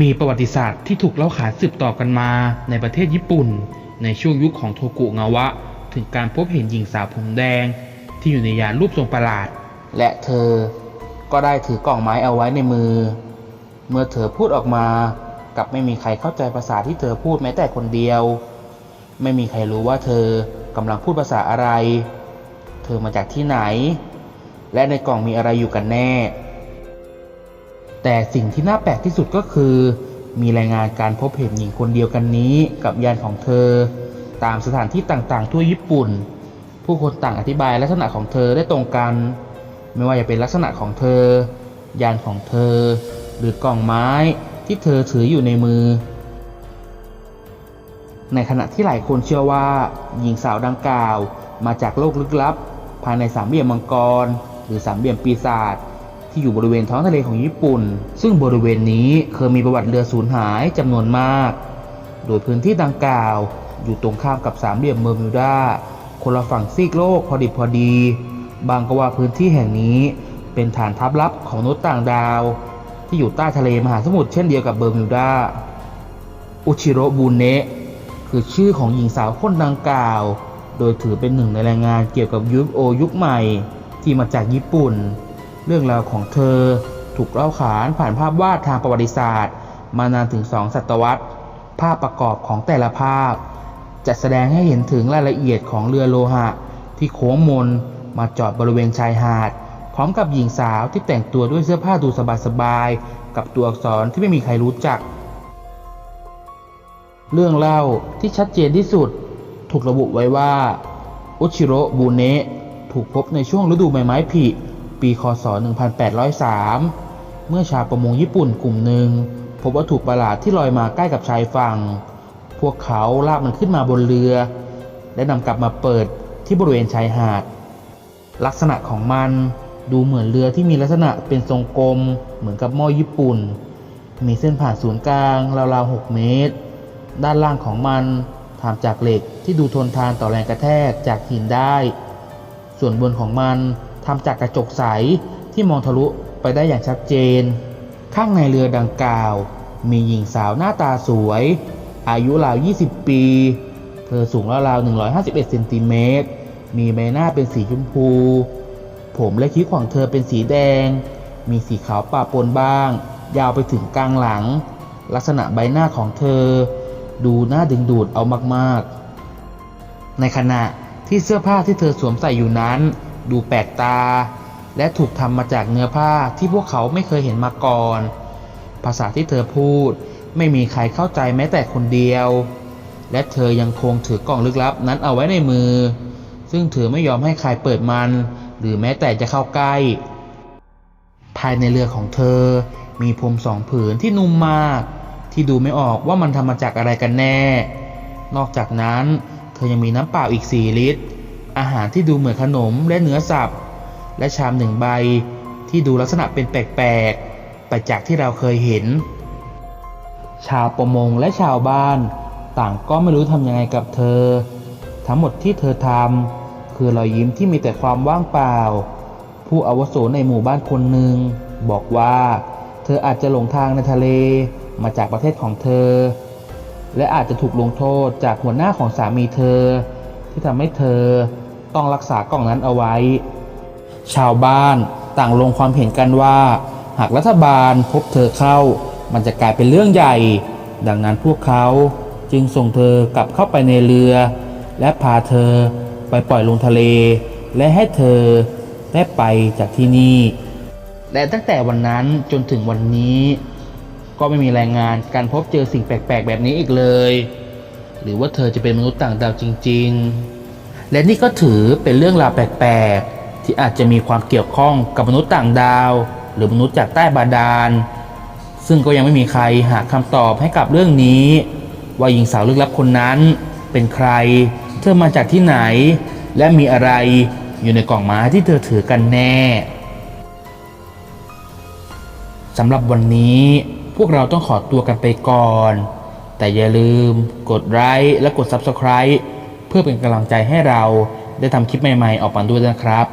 มีประวัติศาสตร์ที่ถูกเล่าขานสืบต่อกันมาในประเทศญี่ปุ่น ในช่วงยุคของโทกุงาวะ ถึงการพบเห็นหญิงสาวผมแดง ที่อยู่ในยานรูปทรงประหลาด และเธอก็ได้ถือกล่องไม้เอาไว้ในมือ เมื่อเธอพูดออกมากับไม่มีใครเข้าใจภาษาที่เธอพูดแม้แต่คนเดียว ไม่มีใครรู้ว่าเธอกำลังพูดภาษาอะไร เธอมาจากที่ไหน และในกล่องมีอะไรอยู่กันแน่ แต่สิ่งที่น่าแปลกที่สุดก็คือ มีรายงานการพบเห็นหญิงคนเดียวกันนี้กับยานของเธอ ตามสถานที่ต่างๆ ทั่วญี่ปุ่น ผู้คนต่างอธิบายลักษณะของเธอได้ตรงกัน ไม่ว่าจะเป็นลักษณะของเธอ ยานของเธอ หรือกล่องไม้ที่เธอถืออยู่ในมือ ในขณะที่หลายคนเชื่อว่า หญิงสาวดังกล่าวมาจากโลกลึกลับ ภายในสามเหลี่ยมมังกร หรือสามเหลี่ยมปีศาจ ที่อยู่บริเวณท้องทะเลของญี่ปุ่น ซึ่งบริเวณนี้เคยมีประวัติเรือสูญหายจำนวนมาก โดยพื้นที่ดังกล่าว อยู่ตรงข้ามกับสามเหลี่ยมเบอร์มิวดาคนละฝั่งซีกโลกพอดิบพอดี บางก็ว่าพื้นที่แห่งนี้เป็นฐานทัพลับของนุษย์ต่างดาว ที่อยู่ใต้ทะเลมหาสมุทรเช่นเดียวกับเบอร์มิวดาอุชิโรบุเนะคือชื่อของหญิงสาวคนดังกล่าว โดยถือเป็นหนึ่งในแรายงานเกี่ยวกับยุคโอยุคใหม่ ที่มาจากญี่ปุ่น เรื่องราวของเธอถูกเล่าขานผ่านภาพวาดทางประวัติศาสตร์ มานานถึงสองศตวรรษ ภาพประกอบของแต่ละภาพจะแสดงให้เห็นถึงรายละเอียดของเรือโลหะ ที่โค้งมนมาจอดบริเวณชายหาด พร้อมกับหญิงสาวที่แต่งตัวด้วยเสื้อผ้าดูสบายๆกับตัวอักษรที่ไม่มีใครรู้จัก เรื่องเล่าที่ชัดเจนที่สุด ถูกระบุไว้ว่าอุชิโรบูเนะถูกพบในช่วงฤดูใบไม้ผลิ ปีคศ 1803 เมื่อชาวประมงญี่ปุ่นกลุ่มหนึ่งพบวัตถุประหลาดที่ลอยมาใกล้กับชายฝั่ง พวกเขาลากมันขึ้นมาบนเรือ และนำกลับมาเปิดที่บริเวณชายหาด ลักษณะของมันดูเหมือนเรือที่มีลักษณะเป็นทรงกลมเหมือนกับหม้อญี่ปุ่น มีเส้นผ่านศูนย์กลางราวๆ 6 เมตร ด้านล่างของมันทำจากเหล็กที่ดูทนทานต่อแรงกระแทกจากหินได้ ส่วนบนของมัน ทำจากกระจกใสที่มองทะลุไปได้อย่างชัดเจน ข้างในเรือดังกล่าว มีหญิงสาวหน้าตาสวย อายุราว 20 ปี เธอสูงราวๆ151เซนติเมตร มีใบหน้าเป็นสีชมพู ผมและคิ้วของเธอเป็นสีแดง มีสีขาวปะปนบ้าง ยาวไปถึงกลางหลัง ลักษณะใบหน้าของเธอ ดูน่าดึงดูดเอามากๆ ในขณะที่เสื้อผ้าที่เธอสวมใส่อยู่นั้น ดูแปลกตา และถูกทำมาจากเนื้อผ้าที่พวกเขาไม่เคยเห็นมาก่อน ภาษาที่เธอพูดไม่มีใครเข้าใจแม้แต่คนเดียว และเธอยังคงถือกล่องลึกลับนั้นเอาไว้ในมือ ซึ่งเธอไม่ยอมให้ใครเปิดมัน หรือแม้แต่จะเข้าใกล้ ภายในเรือของเธอ มีพรมสองผืนที่นุ่มมาก ที่ดูไม่ออกว่ามันทำมาจากอะไรกันแน่ นอกจากนั้น เธอยังมีน้ำเปล่าอีก4ลิตร อาหารที่ดูเหมือนขนมและเนื้อสับ และชามหนึ่งใบที่ดูลักษณะเป็นแปลกๆไปจากที่เราเคยเห็น ชาวประมงและชาวบ้าน ต่างก็ไม่รู้ทำยังไงกับเธอ ทั้งหมดที่เธอทำคือรอยยิ้มที่มีแต่ความว่างเปล่า ผู้อาวุโสในหมู่บ้านคนหนึ่งบอกว่า เธออาจจะหลงทางในทะเลมาจากประเทศของเธอ และอาจจะถูกลงโทษจากหัวหน้าของสามีเธอ ที่ทำให้เธอ ต้องรักษากล่องนั้นเอาไว้ ชาวบ้านต่างลงความเห็นกันว่า หากรัฐบาลพบเธอเข้า มันจะกลายเป็นเรื่องใหญ่ ดังนั้นพวกเขาจึงส่งเธอกลับเข้าไปในเรือ และพาเธอไปปล่อยลงทะเล และให้เธอได้ไปจากที่นี่และตั้งแต่วันนั้นจนถึงวันนี้ ก็ไม่มีรายงานการพบเจอสิ่งแปลกๆ แบบนี้อีกเลย หรือว่าเธอจะเป็นมนุษย์ต่างดาวจริง ๆ และนี่ก็ถือเป็นเรื่องราวแปลกๆ ที่อาจจะมีความเกี่ยวข้องกับมนุษย์ต่างดาว หรือมนุษย์จากใต้บาดาล ซึ่งก็ยังไม่มีใครหาคำตอบให้กับเรื่องนี้ ว่าหญิงสาวลึกลับคนนั้น เป็นใคร เธอมาจากที่ไหน และมีอะไรอยู่ในกล่องไม้ที่เธอถือกันแน่สำหรับวันนี้พวกเราต้องขอตัวกันไปก่อน แต่อย่าลืมกดไลค์และกด Subscribe เพื่อเป็นกำลังใจให้เราได้ทำคลิปใหม่ๆออกมาด้วยนะครับ